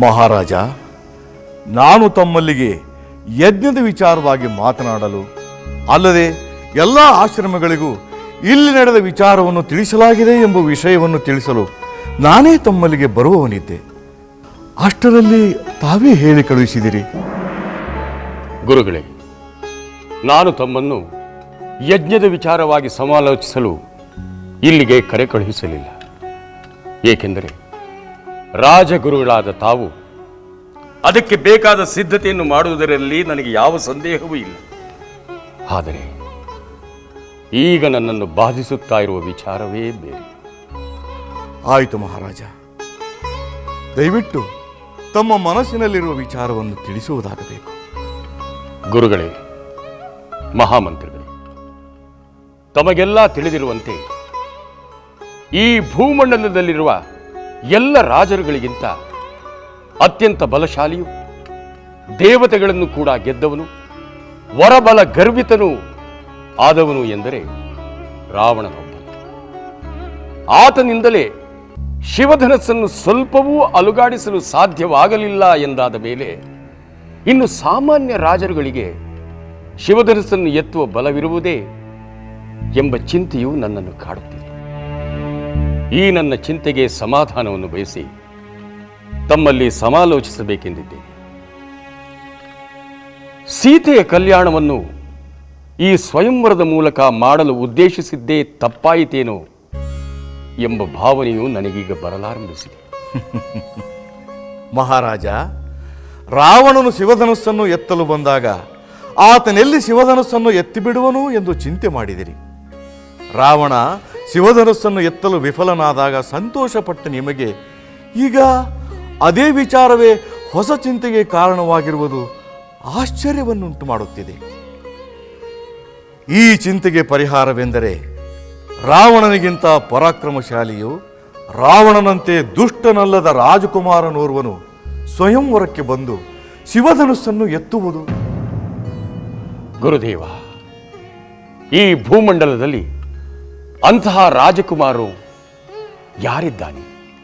ಮಹಾರಾಜ, ನಾನು ತಮ್ಮಲ್ಲಿಗೆ ಯಜ್ಞದ ವಿಚಾರವಾಗಿ ಮಾತನಾಡಲು, ಅಲ್ಲದೆ ಎಲ್ಲ ಆಶ್ರಮಗಳಿಗೂ ಇಲ್ಲಿ ನಡೆದ ವಿಚಾರವನ್ನು ತಿಳಿಸಲಾಗಿದೆ ಎಂಬ ವಿಷಯವನ್ನು ತಿಳಿಸಲು ನಾನೇ ತಮ್ಮಲ್ಲಿಗೆ ಬರುವವನಿದ್ದೆ. ಅಷ್ಟರಲ್ಲಿ ತಾವೇ ಹೇಳಿ ಕಳುಹಿಸಿದಿರಿ. ಗುರುಗಳೇ, ನಾನು ತಮ್ಮನ್ನು ಯಜ್ಞದ ವಿಚಾರವಾಗಿ ಸಮಾಲೋಚಿಸಲು ಇಲ್ಲಿಗೆ ಕರೆ ಕಳುಹಿಸಲಿಲ್ಲ. ಏಕೆಂದರೆ ರಾಜಗುರುಗಳಾದ ತಾವು. ಅದಕ್ಕೆ ಬೇಕಾದ ಸಿದ್ಧತೆಯನ್ನು ಮಾಡುವುದರಲ್ಲಿ ನನಗೆ ಯಾವ ಸಂದೇಹವೂ ಇಲ್ಲ. ಆದರೆ ಈಗ ನನ್ನನ್ನು ಬಾಧಿಸುತ್ತಾ ಇರುವ ವಿಚಾರವೇ ಬೇರೆ. ಆಯಿತು ಮಹಾರಾಜ. ದಯವಿಟ್ಟು ತಮ್ಮ ಮನಸ್ಸಿನಲ್ಲಿರುವ ವಿಚಾರವನ್ನು ತಿಳಿಸುವುದಾಗಬೇಕು. ಗುರುಗಳೇ ಮಹಾಮಂತ್ರಿಗಳೇ ತಮಗೆಲ್ಲ ತಿಳಿದಿರುವಂತೆ ಈ ಭೂಮಂಡಲದಲ್ಲಿರುವ ಎಲ್ಲ ರಾಜರುಗಳಿಗಿಂತ ಅತ್ಯಂತ ಬಲಶಾಲಿಯು, ದೇವತೆಗಳನ್ನು ಕೂಡ ಗೆದ್ದವನು, ವರಬಲ ಗರ್ವಿತನು ಆದವನು ಎಂದರೆ ರಾವಣನೊಬ್ಬ ಆತನಿಂದಲೇ ಶಿವಧನಸ್ಸನ್ನು ಸ್ವಲ್ಪವೂ ಅಲುಗಾಡಿಸಲು ಸಾಧ್ಯವಾಗಲಿಲ್ಲ ಎಂದಾದ ಮೇಲೆ ಇನ್ನು ಸಾಮಾನ್ಯ ರಾಜರುಗಳಿಗೆ ಶಿವಧನಸ್ಸನ್ನು ಎತ್ತುವ ಬಲವಿರುವುದೇ ಎಂಬ ಚಿಂತೆಯು ನನ್ನನ್ನು ಕಾಡುತ್ತಿದೆ. ಈ ನನ್ನ ಚಿಂತೆಗೆ ಸಮಾಧಾನವನ್ನು ಬಯಸಿ ತಮ್ಮಲ್ಲಿ ಸಮಾಲೋಚಿಸಬೇಕೆಂದಿದ್ದೇನೆ. ಸೀತೆಯ ಕಲ್ಯಾಣವನ್ನು ಈ ಸ್ವಯಂವರದ ಮೂಲಕ ಮಾಡಲು ಉದ್ದೇಶಿಸಿದ್ದೇ ತಪ್ಪಾಯಿತೇನೋ ಎಂಬ ಭಾವನೆಯು ನನಗೀಗ ಬರಲಾರಂಭಿಸಿದೆ. ಮಹಾರಾಜ, ರಾವಣನು ಶಿವಧನಸ್ಸನ್ನು ಎತ್ತಲು ಬಂದಾಗ ಆತನೆಲ್ಲಿ ಶಿವಧನಸ್ಸನ್ನು ಎತ್ತಿಬಿಡುವನು ಎಂದು ಚಿಂತೆ ಮಾಡಿದಿರಿ. ರಾವಣ ಶಿವಧನುಸ್ಸನ್ನು ಎತ್ತಲು ವಿಫಲನಾದಾಗ ಸಂತೋಷಪಟ್ಟ ನಿಮಗೆ, ಈಗ ಅದೇ ವಿಚಾರವೇ ಹೊಸ ಚಿಂತೆಗೆ ಕಾರಣವಾಗಿರುವುದು ಆಶ್ಚರ್ಯವನ್ನುಂಟು ಮಾಡುತ್ತಿದೆ. ಈ ಚಿಂತೆಗೆ ಪರಿಹಾರವೆಂದರೆ ರಾವಣನಿಗಿಂತ ಪರಾಕ್ರಮಶಾಲಿಯು ರಾವಣನಂತೆ ದುಷ್ಟನಲ್ಲದ ರಾಜಕುಮಾರನೋರ್ವನು ಸ್ವಯಂವರಕ್ಕೆ ಬಂದು ಶಿವಧನುಸ್ಸನ್ನು ಎತ್ತುವುದು. ಗುರುದೇವ, ಈ ಭೂಮಂಡಲದಲ್ಲಿ ಅಂತಹ ರಾಜಕುಮಾರು ಯಾರಿದ್ದಾನೆ?